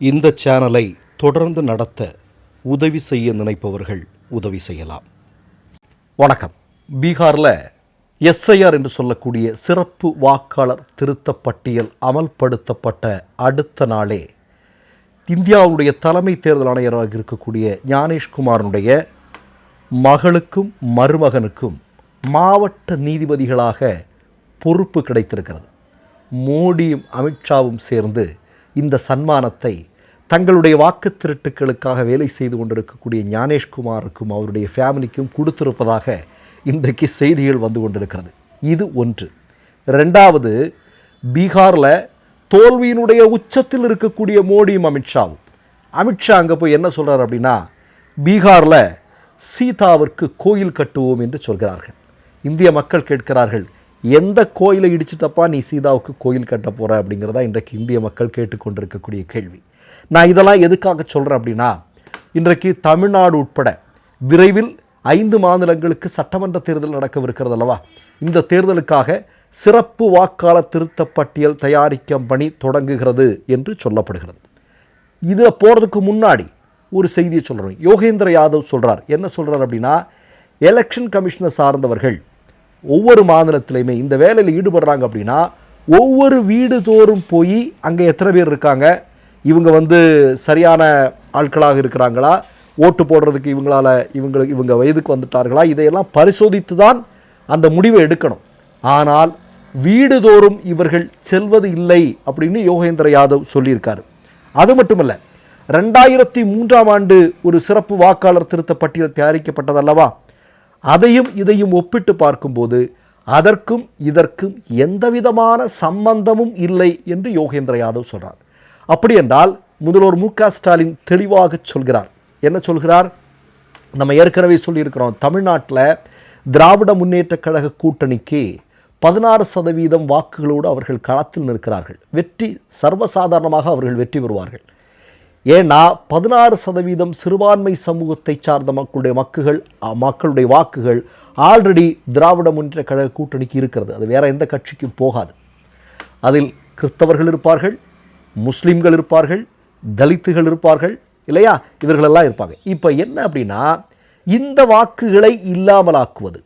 இந்த சேனலை தொடர்ந்து நடத்த உதவி செய்ய நினைப்பவர்கள் உதவி செய்யலாம். வணக்கம். பீகாரில் எஸ்ஐஆர் என்று சொல்லக்கூடிய சிறப்பு வாக்காளர் திருத்த பட்டியல் அமல்படுத்தப்பட்ட அடுத்த நாளே இந்தியாவுடைய தலைமை தேர்தல் ஆணையராக இருக்கக்கூடிய ஞானேஷ்குமாரனுடைய மகளுக்கும் மருமகனுக்கும் மாவட்ட நீதிபதிகளாக பொறுப்பு கிடைத்திருக்கிறது. மோடியும் அமித்ஷாவும் சேர்ந்து இந்த சன்மானத்தை தங்களுடைய வாக்கு திருட்டுக்களுக்காக வேலை செய்து கொண்டிருக்கக்கூடிய ஞானேஷ்குமாருக்கும் அவருடைய ஃபேமிலிக்கும் கொடுத்திருப்பதாக இன்றைக்கு செய்திகள் வந்து கொண்டிருக்கிறது. இது ஒன்று. ரெண்டாவது பீகாரில் தோல்வியினுடைய உச்சத்தில் இருக்கக்கூடிய மோடியும் அமித்ஷாவும் அமித்ஷா அங்கே போய் என்ன சொல்கிறார் அப்படின்னா பீகாரில் சீதாவிற்கு கோயில் கட்டுவோம் என்று சொல்கிறார்கள். இந்திய மக்கள் கேட்கிறார்கள் எந்த கோயிலை இடிச்சிட்டப்பா நீ சீதாவுக்கு கோயில் கட்ட போகிற அப்படிங்கிறதா இன்றைக்கு இந்திய மக்கள் கேட்டுக்கொண்டிருக்கக்கூடிய கேள்வி. நான் இதெல்லாம் எதுக்காக சொல்கிறேன் அப்படின்னா இன்றைக்கு தமிழ்நாடு உட்பட விரைவில் ஐந்து மாநிலங்களுக்கு சட்டமன்ற தேர்தல் நடக்கவிருக்கிறது அல்லவா? இந்த தேர்தலுக்காக சிறப்பு வாக்காள திருத்தப் பட்டியல் தயாரிக்கும் பணி தொடங்குகிறது என்று சொல்லப்படுகிறது. இதில் போகிறதுக்கு முன்னாடி ஒரு செய்தியை சொல்கிறோம் யோகேந்திர யாதவ் சொல்கிறார் என்ன சொல்கிறார் அப்படின்னா எலெக்ஷன் கமிஷனை சார்ந்தவர்கள் ஒவ்வொரு மாநிலத்திலையுமே இந்த வேலையில் ஈடுபடுறாங்க அப்படின்னா ஒவ்வொரு வீடு தோறும் போய் அங்கே எத்தனை பேர் இருக்காங்க? இவங்க வந்து சரியான ஆட்களாக இருக்கிறாங்களா? ஓட்டு போடுறதுக்கு இவங்களால இவங்களுக்கு இவங்க வயதுக்கு வந்துட்டார்களா? இதையெல்லாம் பரிசோதித்து தான் அந்த முடிவை எடுக்கணும். ஆனால் வீடுதோறும் இவர்கள் செல்வது இல்லை அப்படின்னு யோகேந்திர யாதவ் சொல்லியிருக்காரு. அது மட்டுமல்ல ரெண்டாயிரத்தி மூன்றாம் ஆண்டு ஒரு சிறப்பு வாக்காளர் திருத்த பட்டியல் தயாரிக்கப்பட்டதல்லவா? அதையும் இதையும் ஒப்பிட்டு பார்க்கும்போது அதற்கும் இதற்கும் எந்தவிதமான சம்பந்தமும் இல்லை என்று யோகேந்திர யாதவ் சொல்கிறார் அப்படி என்றால் முதல்வர் மு க ஸ்டாலின் தெளிவாக சொல்கிறார். என்ன சொல்கிறார்? நம்ம ஏற்கனவே சொல்லியிருக்கிறோம் தமிழ்நாட்டில் திராவிட முன்னேற்றக் கழக கூட்டணிக்கு பதினாறு சதவீதம் வாக்குகளோடு அவர்கள் களத்தில் நிற்கிறார்கள். வெற்றி சர்வசாதாரணமாக அவர்கள் வெற்றி பெறுவார்கள். ஏன்னா பதினாறு சதவீதம் சிறுபான்மை சமூகத்தை சார்ந்த மக்களுடைய மக்கள் மக்களுடைய வாக்குகள் ஆல்ரெடி திராவிட முன்னேற்ற கழக கூட்டணிக்கு இருக்கிறது. அது வேற எந்த கட்சிக்கும் போகாது. அதில் கிறிஸ்தவர்கள் இருப்பார்கள் முஸ்லீம்கள் இருப்பார்கள் தலித்துகள் இருப்பார்கள் இல்லையா? இவர்களெல்லாம் இருப்பாங்க. இப்போ என்ன அப்படின்னா இந்த வாக்குகளை இல்லாமலாக்குவது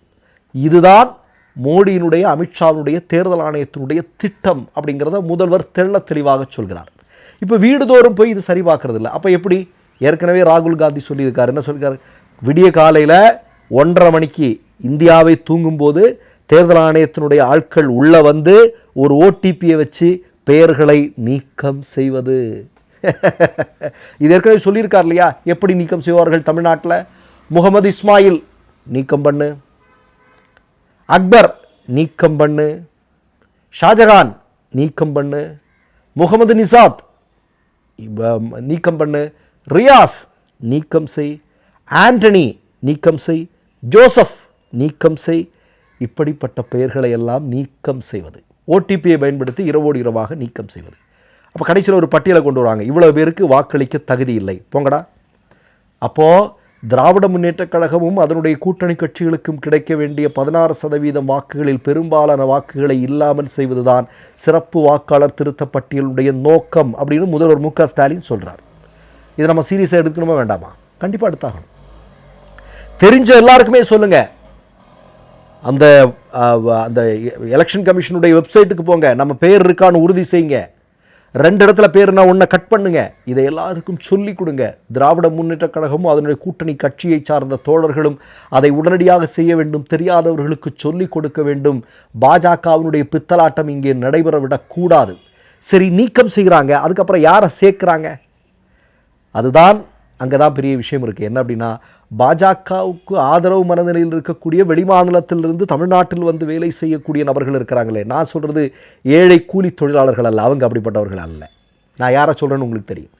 இதுதான் மோடியினுடைய அமித்ஷாவினுடைய தேர்தல் ஆணையத்தினுடைய திட்டம் அப்படிங்கிறத முதல்வர் தெள்ள தெளிவாக சொல்கிறார். இப்போ வீடுதோறும் போய் இது சரி பார்க்கறது இல்லை அப்போ எப்படி? ஏற்கனவே ராகுல் காந்தி சொல்லியிருக்காரு. என்ன சொல்லியிருக்காரு? விடிய காலையில் ஒன்றரை மணிக்கு இந்தியாவை தூங்கும்போது தேர்தல் ஆணையத்தினுடைய ஆட்கள் உள்ளே வந்து ஒரு ஓடிபியை வச்சு பெயர்களை நீக்கம் செய்வது. இது ஏற்கனவே சொல்லியிருக்கார் இல்லையா? எப்படி நீக்கம் செய்வார்கள் தமிழ்நாட்டில்? முகமது இஸ்மாயில் நீக்கம் பண்ணு. அக்பர் நீக்கம் பண்ணு. ஷாஜகான் நீக்கம் பண்ணு. முகமது நிசாத் நீக்கம் பண்ணு. ரியாஸ் நீக்கம் செய். ஆண்டனி நீக்கம் செய். ஜோசப் நீக்கம் செய். இப்படிப்பட்ட பெயர்களை எல்லாம் நீக்கம் செய்வது. ஓடிபியை பயன்படுத்தி இரவோடு இரவாக நீக்கம் செய்வது. அப்போ கடைசியில் ஒரு பட்டியலை கொண்டு வராங்க இவ்வளோ பேருக்கு வாக்களிக்க தகுதி இல்லை. போங்கடா. அப்போது திராவிட முன்னேற்றக் கழகமும் அதனுடைய கூட்டணி கட்சிகளுக்கும் கிடைக்க வேண்டிய பதினாறு சதவீதம் வாக்குகளில் பெரும்பாலான வாக்குகளை இல்லாமல் செய்வதுதான் சிறப்பு வாக்காளர் திருத்த பட்டியலுடைய நோக்கம் அப்படின்னு முதல்வர் மு க ஸ்டாலின் சொல்கிறார் இதை நம்ம சீரியஸாக எடுக்கணுமா வேண்டாமா? கண்டிப்பாக எடுத்தாகணும். தெரிஞ்ச எல்லாருக்குமே சொல்லுங்க. அந்த அந்த எலெக்ஷன் கமிஷனுடைய வெப்சைட்டுக்கு போங்க. நம்ம பேர் இருக்கான்னு உறுதி செய்யுங்க. ரெண்டு இடத்துல பேருனா ஒன்றை கட் பண்ணுங்க. இதை எல்லாருக்கும் சொல்லி கொடுங்க. திராவிட முன்னேற்ற கழகமும் அதனுடைய கூட்டணி கட்சியை சார்ந்த தோழர்களும் அதை உடனடியாக செய்ய வேண்டும் தெரியாதவர்களுக்கு சொல்லிக் கொடுக்க வேண்டும். பாஜகவினுடைய பித்தலாட்டம் இங்கே நடைபெற விடக்கூடாது சரி நீக்கம் செய்கிறாங்க அதுக்கப்புறம் யாரை சேர்க்குறாங்க? அதுதான் அங்கே தான் பெரிய விஷயம் இருக்குது என்ன அப்படின்னா பாஜகவுக்கு ஆதரவு மனநிலையில் இருக்கக்கூடிய வெளிமாநிலத்திலிருந்து தமிழ்நாட்டில் வந்து வேலை செய்யக்கூடிய நபர்கள் இருக்கிறாங்களே. நான் சொல்கிறது ஏழை கூலி தொழிலாளர்கள் அல்ல அவங்க அப்படிப்பட்டவர்கள் அல்ல. நான் யாரை சொல்கிறேன்னு உங்களுக்கு தெரியும்.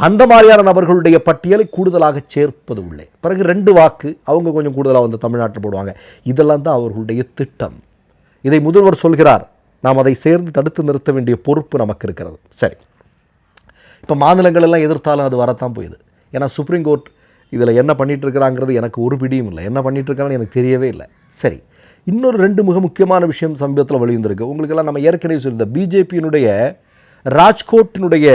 அந்த மாதிரியான நபர்களுடைய பட்டியலை கூடுதலாக சேர்ப்பது உள்ளே. பிறகு ரெண்டு வாக்கு அவங்க கொஞ்சம் கூடுதலாக வந்து தமிழ்நாட்டில் போடுவாங்க. இதெல்லாம் தான் அவர்களுடைய திட்டம். இதை முதல்வர் சொல்கிறார். நாம் அதை சேர்ந்து தடுத்து நிறுத்த வேண்டிய பொறுப்பு நமக்கு இருக்கிறது. சரி. இப்போ மாநிலங்கள் எல்லாம் எதிர்த்தாலும் அது வரத்தான் போயிடுது ஏன்னா சுப்ரீம் கோர்ட் இதில் என்ன பண்ணிகிட்ருக்கிறாங்கிறது எனக்கு ஒரு பிடியும் இல்லை. என்ன பண்ணிட்டு எனக்கு தெரியவே இல்லை. சரி இன்னொரு ரெண்டு மிக முக்கியமான விஷயம் சமீபத்தில் வெளிவந்திருக்கு. உங்களுக்கெல்லாம் நம்ம ஏற்கனவே சொல்லியிருந்த பிஜேபியினுடைய ராஜ்கோட்டினுடைய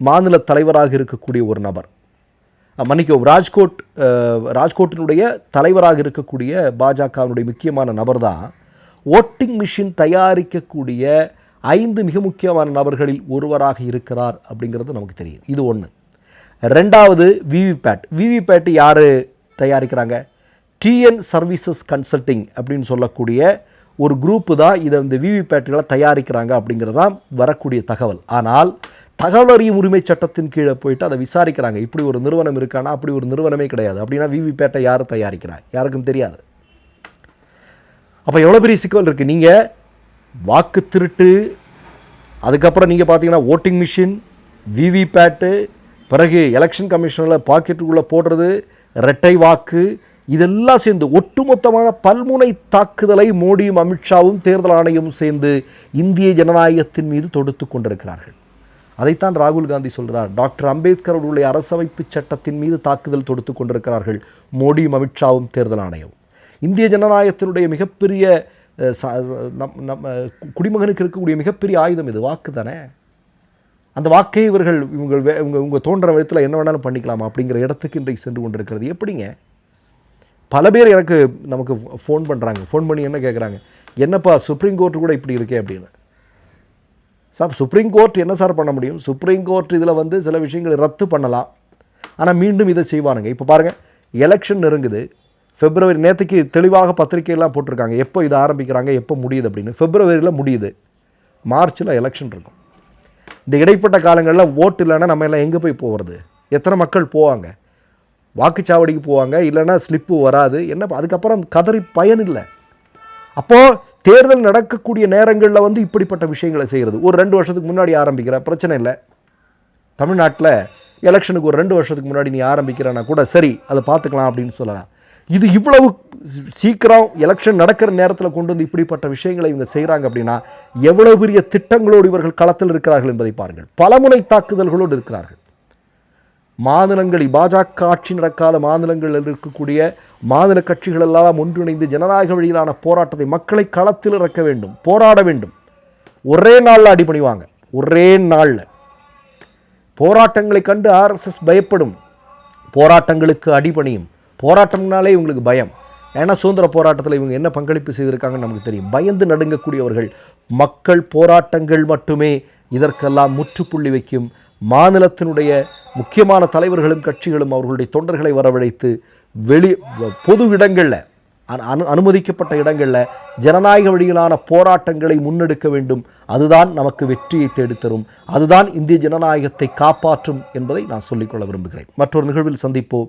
மாநில தலைவராக இருக்கக்கூடிய ஒரு நபர். மன்னிக்கோ மன்னிக்கவும் ராஜ்கோட் ராஜ்கோட்டினுடைய தலைவராக இருக்கக்கூடிய பாஜகவினுடைய முக்கியமான நபர் தான் ஓட்டிங் மிஷின் தயாரிக்கக்கூடிய ஐந்து மிக முக்கியமான நபர்களில் ஒருவராக இருக்கிறார் அப்படிங்கிறது நமக்கு தெரியும். இது ஒன்று ரெண்டாவது விவிபேட். விவிபேட் யார் தயாரிக்கிறாங்க? டிஎன் சர்வீசஸ் கன்சல்டிங் அப்படின்னு சொல்லக்கூடிய ஒரு குரூப்பு தான் இதை இந்த விவிபேட்டுகளை தயாரிக்கிறாங்க அப்படிங்கிறது தான் வரக்கூடிய தகவல். ஆனால் தகவல் அறியும் உரிமை சட்டத்தின் கீழே போயிட்டு அதை விசாரிக்கிறாங்க. இப்படி ஒரு நிறுவனம் இருக்கானா? அப்படி ஒரு நிறுவனமே கிடையாது. அப்படின்னா விவிபேட்டை யார் தயாரிக்கிறார் யாருக்கும் தெரியாது. அப்போ எவ்வளோ பெரிய சிக்கல் இருக்குது நீங்கள் வாக்கு திருட்டு அதுக்கப்புறம் நீங்கள் பார்த்தீங்கன்னா ஓட்டிங் மிஷின் விவிபேட்டு பிறகு எலெக்ஷன் கமிஷனில் பாக்கெட்டுக்குள்ளே போடுறது இரட்டை வாக்கு இதெல்லாம் சேர்ந்து ஒட்டுமொத்தமாக பல்முனை தாக்குதலை மோடியும் அமித்ஷாவும் தேர்தல் ஆணையமும் சேர்ந்து இந்திய ஜனநாயகத்தின் மீது தொடுத்து கொண்டிருக்கிறார்கள். அதைத்தான் ராகுல் காந்தி சொல்கிறார் டாக்டர் அம்பேத்கர் அவர்களுடைய அரசமைப்பு சட்டத்தின் மீது தாக்குதல் தொடுத்து கொண்டிருக்கிறார்கள் மோடியும் அமித்ஷாவும் தேர்தல் ஆணையம் இந்திய ஜனநாயகத்தினுடைய மிகப்பெரிய நம் நம்ம குடிமகனுக்கு இருக்கக்கூடிய மிகப்பெரிய ஆயுதம் இது. வாக்கு தானே அந்த வாக்கை இவர்கள் இவங்க இவங்க இவங்க தோன்ற விதத்தில் என்ன வேணாலும் பண்ணிக்கலாமா அப்படிங்கிற இடத்துக்கு இன்றைக்கு சென்று கொண்டிருக்கிறது. எப்படிங்க? பல பேர் எனக்கு நமக்கு ஃபோன் பண்ணுறாங்க ஃபோன் பண்ணி என்ன கேட்குறாங்க என்னப்பா சுப்ரீம் கோர்ட்டு கூட இப்படி இருக்கே அப்படின்னு. சார் சுப்ரீம் கோர்ட் என்ன சார் பண்ண முடியும்? சுப்ரீம் கோர்ட் இதில் வந்து சில விஷயங்களை ரத்து பண்ணலாம். ஆனால் மீண்டும் இதை செய்வானுங்க. இப்போ பாருங்கள் எலெக்ஷன் நெருங்குது. பிப்ரவரி நேற்றுக்கு தெளிவாக பத்திரிக்கையெல்லாம் போட்டிருக்காங்க. எப்போ இதை ஆரம்பிக்கிறாங்க? எப்போ முடியுது அப்படின்னு. பிப்ரவரியில் முடியுது. மார்ச்சில் எலெக்ஷன் இருக்கும். இந்த இடைப்பட்ட காலங்களில் ஓட்டு இல்லைன்னா நம்ம எல்லாம் எங்கே போய் போகிறது எத்தனை மக்கள் போவாங்க? வாக்குச்சாவடிக்கு போவாங்க இல்லைன்னா ஸ்லிப்பு வராது. என்ன அதுக்கப்புறம் கதறி பயன் இல்லை. அப்போது தேர்தல் நடக்கக்கூடிய நேரங்களில் வந்து இப்படிப்பட்ட விஷயங்களை செய்கிறது ஒரு ரெண்டு வருஷத்துக்கு முன்னாடி ஆரம்பிக்கிற பிரச்சனை இல்லை. தமிழ்நாட்டில் எலெக்ஷனுக்கு ஒரு ரெண்டு வருஷத்துக்கு முன்னாடி நீ ஆரம்பிக்கிறனா கூட சரி அதை பார்த்துக்கலாம் அப்படின்னு சொல்லலாம். இது இவ்வளவு சீக்கிரம் எலெக்ஷன் நடக்கிற நேரத்தில் கொண்டு வந்து இப்படிப்பட்ட விஷயங்களை இவங்க செய்கிறாங்க அப்படின்னா எவ்வளவு பெரிய திட்டங்களோடு இவர்கள் களத்தில் இருக்கிறார்கள் என்பதை பாருங்கள். பலமுனை தாக்குதல்களோடு இருக்கிறார்கள். மாநிலங்களில் பாஜக ஆட்சி நடக்காத மாநிலங்களில் இருக்கக்கூடிய மாநில கட்சிகள் எல்லாம் ஒன்றிணைந்து ஜனநாயக வழியிலான போராட்டத்தை மக்களை களத்தில் இறக்க வேண்டும் போராட வேண்டும். ஒரே நாளில் அடிபணிவாங்க. ஒரே நாளில். போராட்டங்களை கண்டு ஆர்எஸ்எஸ் பயப்படும். போராட்டங்களுக்கு அடிபணியும். போராட்டம்னாலே இவங்களுக்கு பயம். ஏன்னா சுதந்திர போராட்டத்தில் இவங்க என்ன பங்களிப்பு செய்திருக்காங்கன்னு நமக்கு தெரியும். பயந்து நடுங்கக்கூடியவர்கள் மக்கள் போராட்டங்கள் மட்டுமே இதற்கெல்லாம் முற்றுப்புள்ளி வைக்கும். மாநிலத்தினுடைய முக்கியமான தலைவர்களும் கட்சிகளும் அவர்களுடைய தொண்டர்களை வரவழைத்து வெளி பொது இடங்களில் அனு- அனு அனுமதிக்கப்பட்ட இடங்களில் ஜனநாயக வழியிலான போராட்டங்களை முன்னெடுக்க வேண்டும். அதுதான் நமக்கு வெற்றியை தேடித்தரும். அதுதான் இந்திய ஜனநாயகத்தை காப்பாற்றும் என்பதை நான் சொல்லிக்கொள்ள விரும்புகிறேன். மற்றொரு நிகழ்வில் சந்திப்போம்.